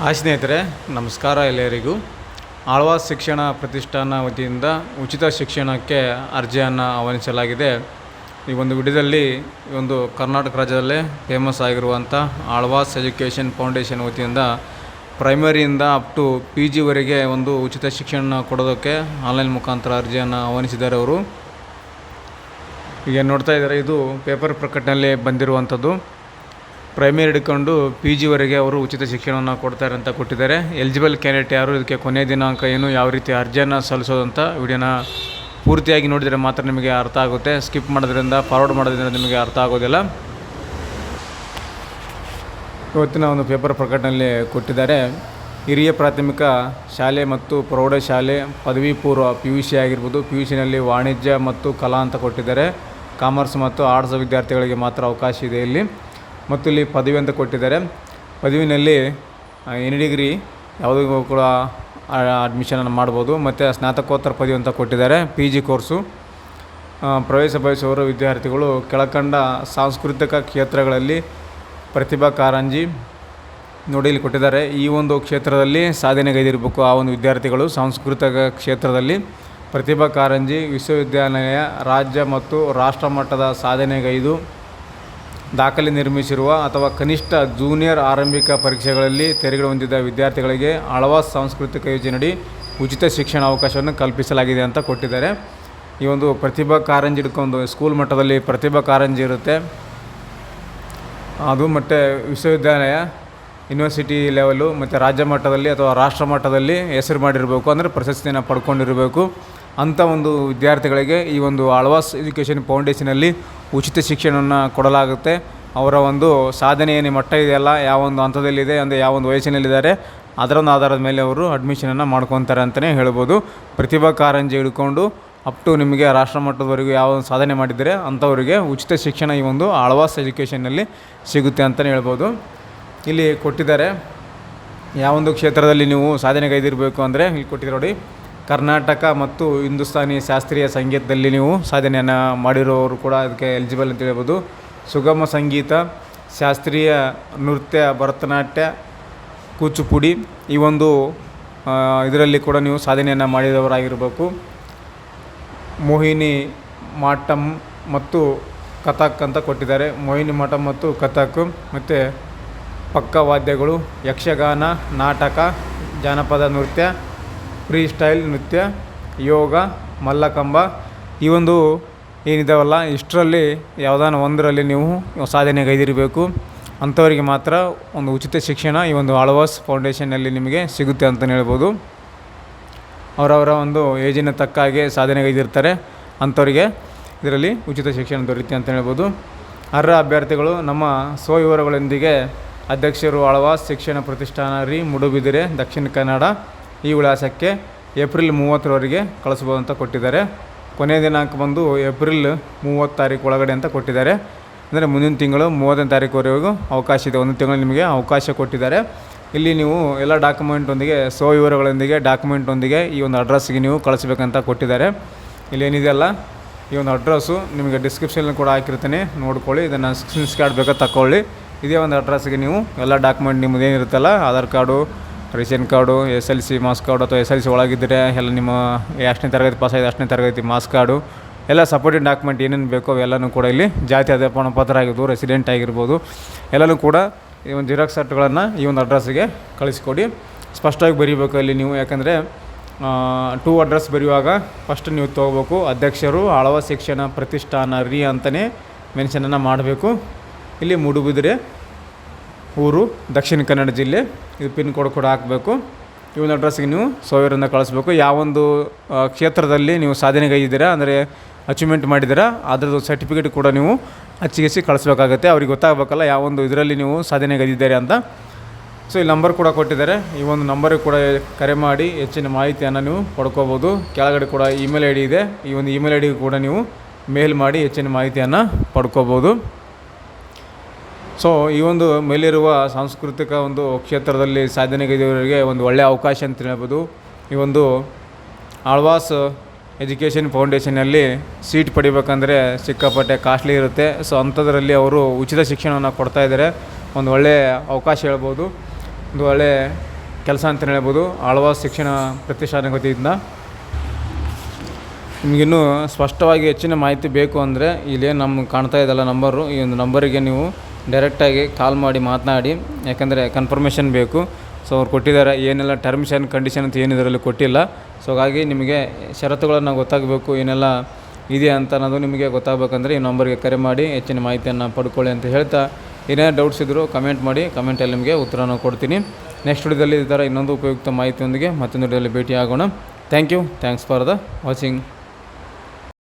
Hi ಸ್ನೇಹಿತರೆ, ನಮಸ್ಕಾರ ಎಲ್ಲರಿಗೂ. ಆಳ್ವಾಸ್ ಶಿಕ್ಷಣ ಪ್ರತಿಷ್ಠಾನ ವತಿಯಿಂದ ಉಚಿತ ಶಿಕ್ಷಣಕ್ಕೆ ಅರ್ಜಿಯನ್ನು ಆಹ್ವಾನಿಸಲಾಗಿದೆ. ಈ ಒಂದು ವಿಡಿಯೋದಲ್ಲಿ ಒಂದು ಕರ್ನಾಟಕ ರಾಜ್ಯದಲ್ಲೇ ಫೇಮಸ್ ಆಗಿರುವಂಥ ಆಳ್ವಾಸ್ ಎಜುಕೇಷನ್ ಫೌಂಡೇಶನ್ ವತಿಯಿಂದ ಪ್ರೈಮರಿಯಿಂದ ಅಪ್ ಟು ಪಿ ಜಿವರೆಗೆ ಒಂದು ಉಚಿತ ಶಿಕ್ಷಣ ಕೊಡೋದಕ್ಕೆ ಆನ್ಲೈನ್ ಮುಖಾಂತರ ಅರ್ಜಿಯನ್ನು ಆಹ್ವಾನಿಸಿದ್ದಾರೆ ಅವರು. ಈಗ ನೋಡ್ತಾ ಇದ್ದಾರೆ, ಇದು ಪೇಪರ್ ಪ್ರಕಟಣೆಯಲ್ಲಿ ಬಂದಿರುವಂಥದ್ದು ಪ್ರೈಮರಿ ಹಿಡ್ಕೊಂಡು ಪಿ ಜಿವರೆಗೆ ಅವರು ಉಚಿತ ಶಿಕ್ಷಣವನ್ನು ಕೊಡ್ತಾರೆ ಅಂತ ಕೊಟ್ಟಿದ್ದಾರೆ. ಎಲಿಜಿಬಲ್ ಕ್ಯಾಂಡಿಡೇಟ್ ಯಾರು? ಇದಕ್ಕೆ ಕೊನೆಯ ದಿನಾಂಕ ಏನು? ಯಾವ ರೀತಿ ಅರ್ಜಿಯನ್ನು ಸಲ್ಲಿಸೋದಂತ ವಿಡಿಯೋನ ಪೂರ್ತಿಯಾಗಿ ನೋಡಿದರೆ ಮಾತ್ರ ನಿಮಗೆ ಅರ್ಥ ಆಗುತ್ತೆ. ಸ್ಕಿಪ್ ಮಾಡೋದ್ರಿಂದ ಫಾರ್ವರ್ಡ್ ಮಾಡೋದ್ರಿಂದ ನಿಮಗೆ ಅರ್ಥ ಆಗೋದಿಲ್ಲ. ಇವತ್ತಿನ ಒಂದು ಪೇಪರ್ ಪ್ರಕಟಣೆಯಲ್ಲಿ ಕೊಟ್ಟಿದ್ದಾರೆ. ಹಿರಿಯ ಪ್ರಾಥಮಿಕ ಶಾಲೆ ಮತ್ತು ಪ್ರೌಢಶಾಲೆ ಪದವಿ ಪೂರ್ವ ಪಿ ಯು ಸಿ ಆಗಿರ್ಬೋದು ಪಿ ಯು ಸಿನಲ್ಲಿ ವಾಣಿಜ್ಯ ಮತ್ತು ಕಲಾ ಅಂತ ಕೊಟ್ಟಿದ್ದಾರೆ. ಕಾಮರ್ಸ್ ಮತ್ತು ಆರ್ಟ್ಸ್ ವಿದ್ಯಾರ್ಥಿಗಳಿಗೆ ಮಾತ್ರ ಅವಕಾಶ ಇದೆ ಇಲ್ಲಿ. ಮತ್ತು ಇಲ್ಲಿ ಪದವಿ ಅಂತ ಕೊಟ್ಟಿದ್ದಾರೆ. ಪದವಿನಲ್ಲಿ ಎನಿ ಡಿಗ್ರಿ ಯಾವುದಕ್ಕೂ ಕೂಡ ಅಡ್ಮಿಷನನ್ನು ಮಾಡ್ಬೋದು. ಮತ್ತು ಸ್ನಾತಕೋತ್ತರ ಪದವಿ ಅಂತ ಕೊಟ್ಟಿದ್ದಾರೆ ಪಿ ಜಿ ಕೋರ್ಸು ಪ್ರವೇಶ ಬಯಸುವವರು ವಿದ್ಯಾರ್ಥಿಗಳು ಕೆಳಕಂಡ ಸಾಂಸ್ಕೃತಿಕ ಕ್ಷೇತ್ರಗಳಲ್ಲಿ ಪ್ರತಿಭಾ ಕಾರಂಜಿ ನೋಡಿ ಇಲ್ಲಿ ಕೊಟ್ಟಿದ್ದಾರೆ. ಈ ಒಂದು ಕ್ಷೇತ್ರದಲ್ಲಿ ಸಾಧನೆಗೈದಿರಬೇಕು ಆ ಒಂದು ವಿದ್ಯಾರ್ಥಿಗಳು ಸಾಂಸ್ಕೃತಿಕ ಕ್ಷೇತ್ರದಲ್ಲಿ ಪ್ರತಿಭಾ ಕಾರಂಜಿ ವಿಶ್ವವಿದ್ಯಾಲಯ ರಾಜ್ಯ ಮತ್ತು ರಾಷ್ಟ್ರ ಮಟ್ಟದ ಸಾಧನೆಗೈದು ದಾಖಲೆ ನಿರ್ಮಿಸಿರುವ ಅಥವಾ ಕನಿಷ್ಠ ಜೂನಿಯರ್ ಆರಂಭಿಕ ಪರೀಕ್ಷೆಗಳಲ್ಲಿ ತೆರಿಗೆ ಹೊಂದಿದ್ದ ವಿದ್ಯಾರ್ಥಿಗಳಿಗೆ ಆಳ್ವಾಸ್ ಸಾಂಸ್ಕೃತಿಕ ಯೋಜನೆಯಡಿ ಉಚಿತ ಶಿಕ್ಷಣ ಅವಕಾಶವನ್ನು ಕಲ್ಪಿಸಲಾಗಿದೆ ಅಂತ ಕೊಟ್ಟಿದ್ದಾರೆ. ಈ ಒಂದು ಪ್ರತಿಭಾ ಕಾರಂಜಿ ಹಿಡ್ಕೊಂಡು ಸ್ಕೂಲ್ ಮಟ್ಟದಲ್ಲಿ ಪ್ರತಿಭಾ ಕಾರಂಜಿ ಇರುತ್ತೆ. ಅದು ಮತ್ತು ವಿಶ್ವವಿದ್ಯಾಲಯ, ಯೂನಿವರ್ಸಿಟಿ ಲೆವೆಲು ಮತ್ತು ರಾಜ್ಯ ಮಟ್ಟದಲ್ಲಿ ಅಥವಾ ರಾಷ್ಟ್ರ ಮಟ್ಟದಲ್ಲಿ ಹೆಸರು ಮಾಡಿರಬೇಕು ಅಂದರೆ ಪ್ರಶಸ್ತಿಯನ್ನು ಪಡ್ಕೊಂಡಿರಬೇಕು. ಅಂಥ ಒಂದು ವಿದ್ಯಾರ್ಥಿಗಳಿಗೆ ಈ ಒಂದು ಆಳ್ವಾಸ್ ಎಜುಕೇಷನ್ ಫೌಂಡೇಶನಲ್ಲಿ ಉಚಿತ ಶಿಕ್ಷಣವನ್ನು ಕೊಡಲಾಗುತ್ತೆ. ಅವರ ಒಂದು ಸಾಧನೆ ಏನು ಮಟ್ಟ ಇದೆಯಲ್ಲ ಯಾವ ಒಂದು ಹಂತದಲ್ಲಿದೆ ಅಂದರೆ ಯಾವ ಒಂದು ವಯಸ್ಸಿನಲ್ಲಿದ್ದಾರೆ ಅದರ ಒಂದು ಆಧಾರದ ಮೇಲೆ ಅವರು ಅಡ್ಮಿಷನನ್ನು ಮಾಡ್ಕೊತಾರೆ ಅಂತಲೇ ಹೇಳ್ಬೋದು. ಪ್ರತಿಭಾ ಕಾರಂಜಿ ಹಿಡ್ಕೊಂಡು ಅಪ್ ಟು ನಿಮಗೆ ರಾಷ್ಟ್ರ ಮಟ್ಟದವರೆಗೂ ಯಾವ ಒಂದು ಸಾಧನೆ ಮಾಡಿದರೆ ಅಂಥವರಿಗೆ ಉಚಿತ ಶಿಕ್ಷಣ ಈ ಒಂದು ಆಳ್ವಾಸ್ ಎಜುಕೇಷನ್ನಲ್ಲಿ ಸಿಗುತ್ತೆ ಅಂತಲೇ ಹೇಳ್ಬೋದು. ಇಲ್ಲಿ ಕೊಟ್ಟಿದ್ದಾರೆ ಯಾವೊಂದು ಕ್ಷೇತ್ರದಲ್ಲಿ ನೀವು ಸಾಧನೆಗೈದಿರಬೇಕು ಅಂದರೆ ಇಲ್ಲಿ ಕೊಟ್ಟಿದ್ದಾರೆ ನೋಡಿ. ಕರ್ನಾಟಕ ಮತ್ತು ಹಿಂದೂಸ್ತಾನಿ ಶಾಸ್ತ್ರೀಯ ಸಂಗೀತದಲ್ಲಿ ನೀವು ಸಾಧನೆಯನ್ನು ಮಾಡಿರೋರು ಕೂಡ ಅದಕ್ಕೆ ಎಲಿಜಿಬಲ್ ಅಂತ ಹೇಳ್ಬೋದು. ಸುಗಮ ಸಂಗೀತ, ಶಾಸ್ತ್ರೀಯ ನೃತ್ಯ, ಭರತನಾಟ್ಯ, ಕೂಚುಪುಡಿ ಈ ಒಂದು ಇದರಲ್ಲಿ ಕೂಡ ನೀವು ಸಾಧನೆಯನ್ನು ಮಾಡಿದವರಾಗಿರಬೇಕು. ಮೋಹಿನಿ ಮಾಟಮ್ ಮತ್ತು ಕಥಕ್ ಅಂತ ಕೊಟ್ಟಿದ್ದಾರೆ. ಮೋಹಿನಿ ಮಾಟಮ್ ಮತ್ತು ಕಥಕ್ ಮತ್ತು ಪಕ್ಕವಾದ್ಯಗಳು ಯಕ್ಷಗಾನ, ನಾಟಕ, ಜಾನಪದ ನೃತ್ಯ ಫ್ರೀ ಸ್ಟೈಲ್ ನೃತ್ಯ, ಯೋಗ, ಮಲ್ಲಕಂಬ ಈ ಒಂದು ಏನಿದಾವಲ್ಲ, ಇಷ್ಟರಲ್ಲಿ ಯಾವುದಾನ ಒಂದರಲ್ಲಿ ನೀವು ಸಾಧನೆಗೈದಿರಬೇಕು ಅಂಥವರಿಗೆ ಮಾತ್ರ ಒಂದು ಉಚಿತ ಶಿಕ್ಷಣ ಈ ಒಂದು ಆಳ್ವಾಸ್ ಫೌಂಡೇಶನ್ನಲ್ಲಿ ನಿಮಗೆ ಸಿಗುತ್ತೆ ಅಂತಲೇ ಹೇಳ್ಬೋದು. ಅವರವರ ಒಂದು ಏಜಿನ ತಕ್ಕ ಹಾಗೆ ಸಾಧನೆಗೈದಿರ್ತಾರೆ ಅಂಥವರಿಗೆ ಇದರಲ್ಲಿ ಉಚಿತ ಶಿಕ್ಷಣ ದೊರೆಯುತ್ತೆ ಅಂತ ಹೇಳ್ಬೋದು. ಅರ್ಹ ಅಭ್ಯರ್ಥಿಗಳು ನಮ್ಮ ಸ್ವವಿವರಗಳೊಂದಿಗೆ ಅಧ್ಯಕ್ಷರು ಆಳ್ವಾಸ್ ಶಿಕ್ಷಣ ಪ್ರತಿಷ್ಠಾನ ರೀ, ಮುಡುಬಿದಿರೆ, ದಕ್ಷಿಣ ಕನ್ನಡ. ಈ ವಿಳಾಸಕ್ಕೆ ಏಪ್ರಿಲ್ ಮೂವತ್ತರವರೆಗೆ ಕಳಿಸ್ಬೋದು ಅಂತ ಕೊಟ್ಟಿದ್ದಾರೆ. ಕೊನೆಯ ದಿನಾಂಕ ಬಂದು ಏಪ್ರಿಲ್ ಮೂವತ್ತು ತಾರೀಕು ಒಳಗಡೆ ಅಂತ ಕೊಟ್ಟಿದ್ದಾರೆ. ಅಂದರೆ ಮುಂದಿನ ತಿಂಗಳು ಮೂವತ್ತನೇ ತಾರೀಕುವರೆಗೂ ಅವಕಾಶ ಇದೆ. ಒಂದು ತಿಂಗಳು ನಿಮಗೆ ಅವಕಾಶ ಕೊಟ್ಟಿದ್ದಾರೆ. ಇಲ್ಲಿ ನೀವು ಎಲ್ಲ ಡಾಕ್ಯುಮೆಂಟೊಂದಿಗೆ ಸ್ವ ವಿವರಗಳೊಂದಿಗೆ ಡಾಕ್ಯುಮೆಂಟೊಂದಿಗೆ ಈ ಒಂದು ಅಡ್ರೆಸ್ಗೆ ನೀವು ಕಳಿಸ್ಬೇಕಂತ ಕೊಟ್ಟಿದ್ದಾರೆ. ಇಲ್ಲಿ ಏನಿದೆಯಲ್ಲ ಈ ಒಂದು ಅಡ್ರೆಸ್ಸು ನಿಮಗೆ ಡಿಸ್ಕ್ರಿಪ್ಷನ್ ಕೂಡ ಹಾಕಿರ್ತೀನಿ. ನೋಡ್ಕೊಳ್ಳಿ, ಇದನ್ನು ಸ್ಕ್ರೀನ್ ಕಾರ್ಡ್ ಬೇಕಾ ತಗೊಳ್ಳಿ ಇದೇ ಒಂದು ಅಡ್ರೆಸ್ಗೆ ನೀವು ಎಲ್ಲ ಡಾಕ್ಯುಮೆಂಟ್ ನಿಮ್ಮದು ಏನಿರುತ್ತಲ್ಲ Aadhaar card ration card, S L C marks card ಅಥವಾ ಎಸ್ ಎಲ್ ಸಿ ಒಳಗಿದ್ದರೆ ಎಲ್ಲ ನಿಮ್ಮ ಎಷ್ಟನೇ ತರಗತಿ ಪಾಸ್ ಆಗಿದೆ ಅಷ್ಟನೇ ತರಗತಿ ಮಾಸ್ ಕಾರ್ಡು, ಎಲ್ಲ ಸಪೋರ್ಟಿಂಗ್ ಡಾಕ್ಯುಮೆಂಟ್ ಏನೇನು ಬೇಕೋ ಅವೆಲ್ಲನೂ ಕೂಡ ಇಲ್ಲಿ ಜಾತಿ ಅಧ್ಯಾಪನ ಪತ್ರ ಆಗಿರ್ಬೋದು ರೆಸಿಡೆಂಟ್ ಆಗಿರ್ಬೋದು, ಎಲ್ಲನೂ ಕೂಡ ಈ ಒಂದು ಜಿರಾಕ್ಸ್ ಸೆಟ್ಗಳನ್ನು ಈ ಒಂದು ಅಡ್ರೆಸ್ಸಿಗೆ ಕಳಿಸ್ಕೊಡಿ. ಸ್ಪಷ್ಟವಾಗಿ ಬರೀಬೇಕು ಅಲ್ಲಿ ನೀವು, ಯಾಕಂದರೆ ಟೂ ಅಡ್ರೆಸ್ ಬರೆಯುವಾಗ ಫಸ್ಟ್ ನೀವು ತೊಗೋಬೇಕು, ಅಧ್ಯಕ್ಷರು, ಆಳವ ಶಿಕ್ಷಣ ಪ್ರತಿಷ್ಠಾನ ರೀ ಅಂತಲೇ ಮೆನ್ಷನನ್ನು ಮಾಡಬೇಕು. ಇಲ್ಲಿ ಮೂಡುಬಿದಿರೆ ಊರು ದಕ್ಷಿಣ ಕನ್ನಡ ಜಿಲ್ಲೆ. ಇದು ಪಿನ್ ಕೋಡ್ ಕೂಡ ಹಾಕಬೇಕು. ಒಂದು ಅಡ್ರೆಸ್ಗೆ ನೀವು ಸಾವಿರದಿಂದ ಕಳಿಸ್ಬೇಕು. ಯಾವೊಂದು ಕ್ಷೇತ್ರದಲ್ಲಿ ನೀವು ಸಾಧನೆಗೈದಿದ್ದೀರಾ ಅಂದರೆ ಅಚೀವ್ಮೆಂಟ್ ಮಾಡಿದ್ದೀರಾ, ಅದರದ್ದು ಸರ್ಟಿಫಿಕೇಟ್ ಕೂಡ ನೀವು ಅಚ್ಚಿಗೆಸಿ ಕಳಿಸ್ಬೇಕಾಗತ್ತೆ. ಅವ್ರಿಗೆ ಗೊತ್ತಾಗಬೇಕಲ್ಲ ಯಾವೊಂದು ಇದರಲ್ಲಿ ನೀವು ಸಾಧನೆಗೈದಿದ್ದೀರಿ ಅಂತ. ಸೊ ಈ ನಂಬರ್ ಕೂಡ ಕೊಟ್ಟಿದ್ದಾರೆ. ಈ ಒಂದು ನಂಬರಿಗೆ ಕೂಡ ಕರೆ ಮಾಡಿ ಹೆಚ್ಚಿನ ಮಾಹಿತಿಯನ್ನು ನೀವು ಪಡ್ಕೋಬೋದು. ಕೆಳಗಡೆ ಕೂಡ ಇಮೇಲ್ ಐ ಡಿ ಇದೆ. ಈ ಒಂದು ಇಮೇಲ್ ಐ ಕೂಡ ನೀವು ಮೇಲ್ ಮಾಡಿ ಹೆಚ್ಚಿನ ಮಾಹಿತಿಯನ್ನು ಪಡ್ಕೋಬೋದು. ಸೊ ಈ ಒಂದು ಮೇಲಿರುವ ಸಾಂಸ್ಕೃತಿಕ ಒಂದು ಕ್ಷೇತ್ರದಲ್ಲಿ ಸಾಧನೆಗೈದವರಿಗೆ ಒಂದು ಒಳ್ಳೆಯ ಅವಕಾಶ ಅಂತ ಹೇಳ್ಬೋದು. ಈ ಒಂದು ಆಳ್ವಾಸ್ ಎಜುಕೇಷನ್ ಫೌಂಡೇಶನಲ್ಲಿ ಸೀಟ್ ಪಡಿಬೇಕಂದ್ರೆ ಸಿಕ್ಕಾಪಟ್ಟೆ ಕಾಸ್ಟ್ಲಿ ಇರುತ್ತೆ. ಸೊ ಅಂಥದ್ರಲ್ಲಿ ಅವರು ಉಚಿತ ಶಿಕ್ಷಣವನ್ನು ಕೊಡ್ತಾ ಇದ್ದಾರೆ. ಒಂದು ಒಳ್ಳೆಯ ಅವಕಾಶ ಹೇಳ್ಬೋದು. ಒಂದು ಒಳ್ಳೆಯ ಕೆಲಸ ಅಂತಲೇ ಹೇಳ್ಬೋದು. ಆಳ್ವಾಸ್ ಶಿಕ್ಷಣ ಪ್ರತಿಷ್ಠಾನ ವತಿಯಿಂದ ನಿಮಗಿನ್ನೂ ಸ್ಪಷ್ಟವಾಗಿ ಹೆಚ್ಚಿನ ಮಾಹಿತಿ ಬೇಕು ಅಂದರೆ ಇಲ್ಲೇ ನಮ್ಮ ಕಾಣ್ತಾ ಇದೆಲ್ಲ ನಂಬರು. ಈ ಒಂದು ನಂಬರಿಗೆ ನೀವು ಡೈರೆಕ್ಟಾಗಿ ಕಾಲ್ ಮಾಡಿ ಮಾತನಾಡಿ, ಯಾಕಂದರೆ ಕನ್ಫರ್ಮೇಷನ್ ಬೇಕು. ಸೊ ಅವ್ರು ಕೊಟ್ಟಿದ್ದಾರೆ, ಏನೆಲ್ಲ ಟರ್ಮ್ಸ್ ಆ್ಯಂಡ್ ಕಂಡೀಷನ್ ಅಂತ ಏನು ಇದರಲ್ಲಿ ಕೊಟ್ಟಿಲ್ಲ. ಸೊ ಹಾಗಾಗಿ ನಿಮಗೆ ಷರತ್ತುಗಳನ್ನು ಗೊತ್ತಾಗಬೇಕು, ಏನೆಲ್ಲ ಇದೆ ಅಂತ ಅನ್ನೋದು ನಿಮಗೆ ಗೊತ್ತಾಗಬೇಕಂದ್ರೆ ಈ ನಂಬರ್ಗೆ ಕರೆ ಮಾಡಿ, ಹೆಚ್ಚಿನ ಮಾಹಿತಿಯನ್ನು ಪಡ್ಕೊಳ್ಳಿ ಅಂತ ಹೇಳ್ತಾ ಏನೇ ಡೌಟ್ಸ್ ಇದ್ದರೂ ಕಮೆಂಟ್ ಮಾಡಿ ಕಮೆಂಟಲ್ಲಿ ನಿಮಗೆ ಉತ್ತರನ ಕೊಡ್ತೀನಿ. ನೆಕ್ಸ್ಟ್ ವಿಡಿಯೋದಲ್ಲಿ ಈ ಥರ ಇನ್ನೊಂದು ಉಪಯುಕ್ತ ಮಾಹಿತಿಯೊಂದಿಗೆ ಮತ್ತೊಂದು ವಿಡಿಯೋದಲ್ಲಿ ಭೇಟಿ ಆಗೋಣ thank you thanks for the watching